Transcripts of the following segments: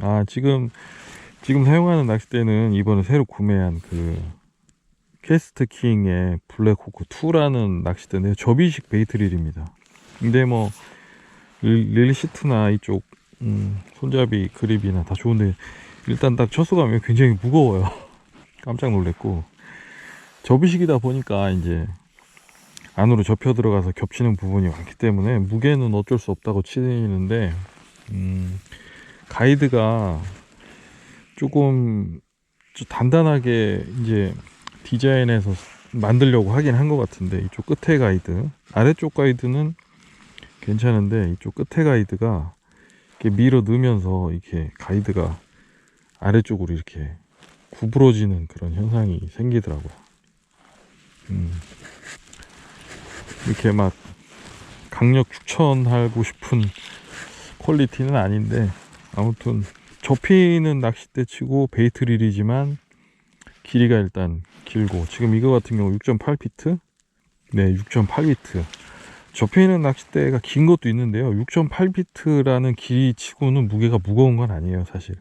아 지금 지금 사용하는 낚싯대는 이번에 새로 구매한 그 캐스트 킹의 블랙호크 2라는 낚싯대인데 접이식 베이트릴입니다. 근데 뭐 릴- 릴시트나 이쪽 음, 손잡이 그립이나 다 좋은데 일단 딱 첫수감이 굉장히 무거워요. 깜짝 놀랐고 접이식이다 보니까 이제 안으로 접혀 들어가서 겹치는 부분이 많기 때문에 무게는 어쩔 수 없다고 치는데 음, 가이드가 조금 좀 단단하게 이제 디자인해서 만들려고 하긴 한 것 같은데 이쪽 끝에 가이드 아래쪽 가이드는 괜찮은데 이쪽 끝에 가이드가 이렇게 밀어 넣으면서 이렇게 가이드가 아래쪽으로 이렇게 구부러지는 그런 현상이 생기더라고요. 음. 이렇게 막 강력 추천하고 싶은 퀄리티는 아닌데 아무튼 접히는 낚싯대 치고 베이트 릴이지만 길이가 일단 길고 지금 이거 같은 경우 6.8피트? 네 6.8피트. 접히는 낚싯대가 긴 것도 있는데요. 6.8피트라는 길이 치고는 무게가 무거운 건 아니에요 사실.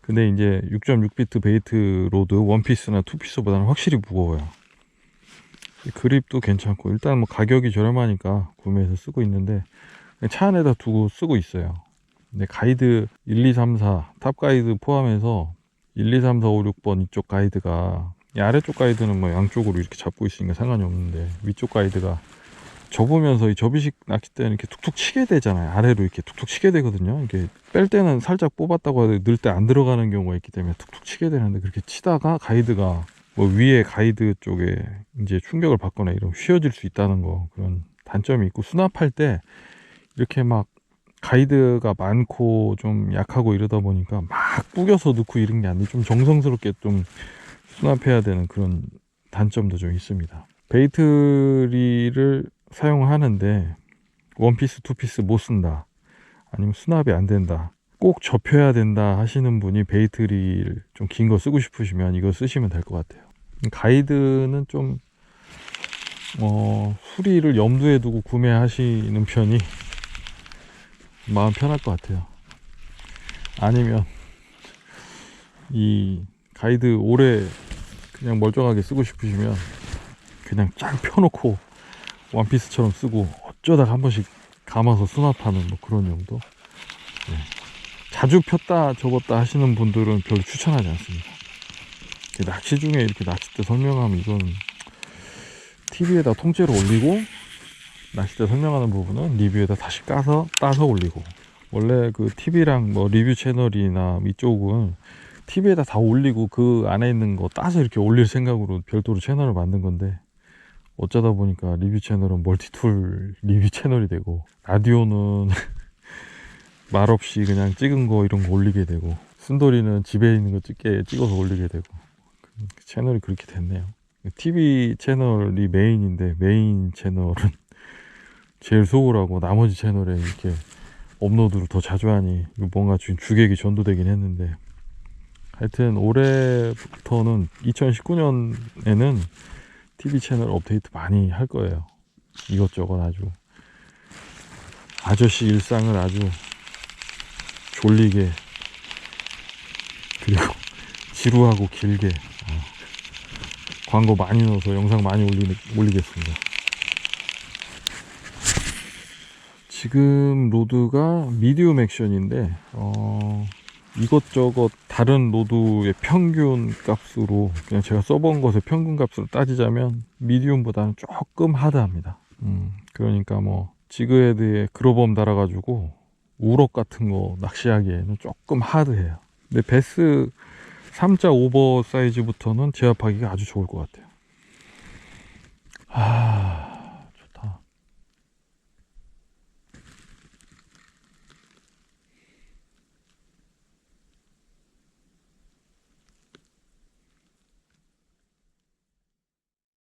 근데 이제 6.6피트 베이트 로드 원피스나 투피스보다는 확실히 무거워요. 그립도 괜찮고 일단 뭐 가격이 저렴하니까 구매해서 쓰고 있는데 차 안에다 두고 쓰고 있어요 근데 가이드 1, 2, 3, 4, 탑 가이드 포함해서 1, 2, 3, 4, 5, 6번 이쪽 가이드가 이 아래쪽 가이드는 뭐 양쪽으로 이렇게 잡고 있으니까 상관이 없는데 위쪽 가이드가 접으면서 이 접이식 낚싯대는 이렇게 툭툭 치게 되잖아요. 아래로 이렇게 툭툭 치게 되거든요. 이게 뺄 때는 살짝 뽑았다고 해도 넣을 때안 들어가는 경우가 있기 때문에 툭툭 치게 되는데 그렇게 치다가 가이드가 뭐 위에 가이드 쪽에 이제 충격을 받거나 이러면 휘어질 수 있다는 거 그런 단점이 있고 수납할 때 이렇게 막 가이드가 많고 좀 약하고 이러다 보니까 막 구겨서 넣고 이런 게 아니고 좀 정성스럽게 좀 수납해야 되는 그런 단점도 좀 있습니다. 베이트리를 사용하는데 원피스, 투피스 못 쓴다. 아니면 수납이 안 된다. 꼭 접혀야 된다 하시는 분이 베이트릴 좀긴 거 쓰고 싶으시면 이거 쓰시면 될 것 같아요. 가이드는 좀 어, 수리를 염두에 두고 구매하시는 편이 마음 편할 것 같아요. 아니면 이 가이드 오래 그냥 멀쩡하게 쓰고 싶으시면 그냥 쫙 펴놓고 원피스처럼 쓰고 어쩌다가 한 번씩 감아서 수납하는 뭐 그런 용도. 네. 자주 폈다 접었다 하시는 분들은 별로 추천하지 않습니다. 낚시 중에 이렇게 낚싯대 설명하면 이건 TV에다 통째로 올리고 낚싯대 설명하는 부분은 리뷰에다 다시 까서 따서 올리고 원래 그 TV랑 뭐 리뷰 채널이나 이쪽은 TV에다 다 올리고 그 안에 있는 거 따서 이렇게 올릴 생각으로 별도로 채널을 만든 건데 어쩌다 보니까 리뷰 채널은 멀티툴 리뷰 채널이 되고 라디오는 말없이 그냥 찍은 거 이런 거 올리게 되고 순돌이는 집에 있는 거 찍게 찍어서 올리게 되고 그 채널이 그렇게 됐네요. TV 채널이 메인인데 메인 채널은 제일 소홀하고 나머지 채널에 이렇게 업로드를 더 자주 하니 뭔가 지금 주객이 전도되긴 했는데 하여튼 올해부터는 2019년에는 TV 채널 업데이트 많이 할 거예요. 이것저것 아주 아저씨 일상을 아주 졸리게 그리고 지루하고 길게 어, 광고 많이 넣어서 영상 많이 올리, 올리겠습니다. 지금 로드가 미디움 액션인데 어, 이것저것 다른 로드의 평균 값으로 그냥 제가 써본 것의 평균 값으로 따지자면 미디움보다는 조금 하드합니다. 음, 그러니까 뭐 지그헤드에 그로범 달아가지고 우럭 같은 거 낚시하기에는 조금 하드해요. 근데 베스 3자 오버 사이즈부터는 제압하기가 아주 좋을 것 같아요. 아,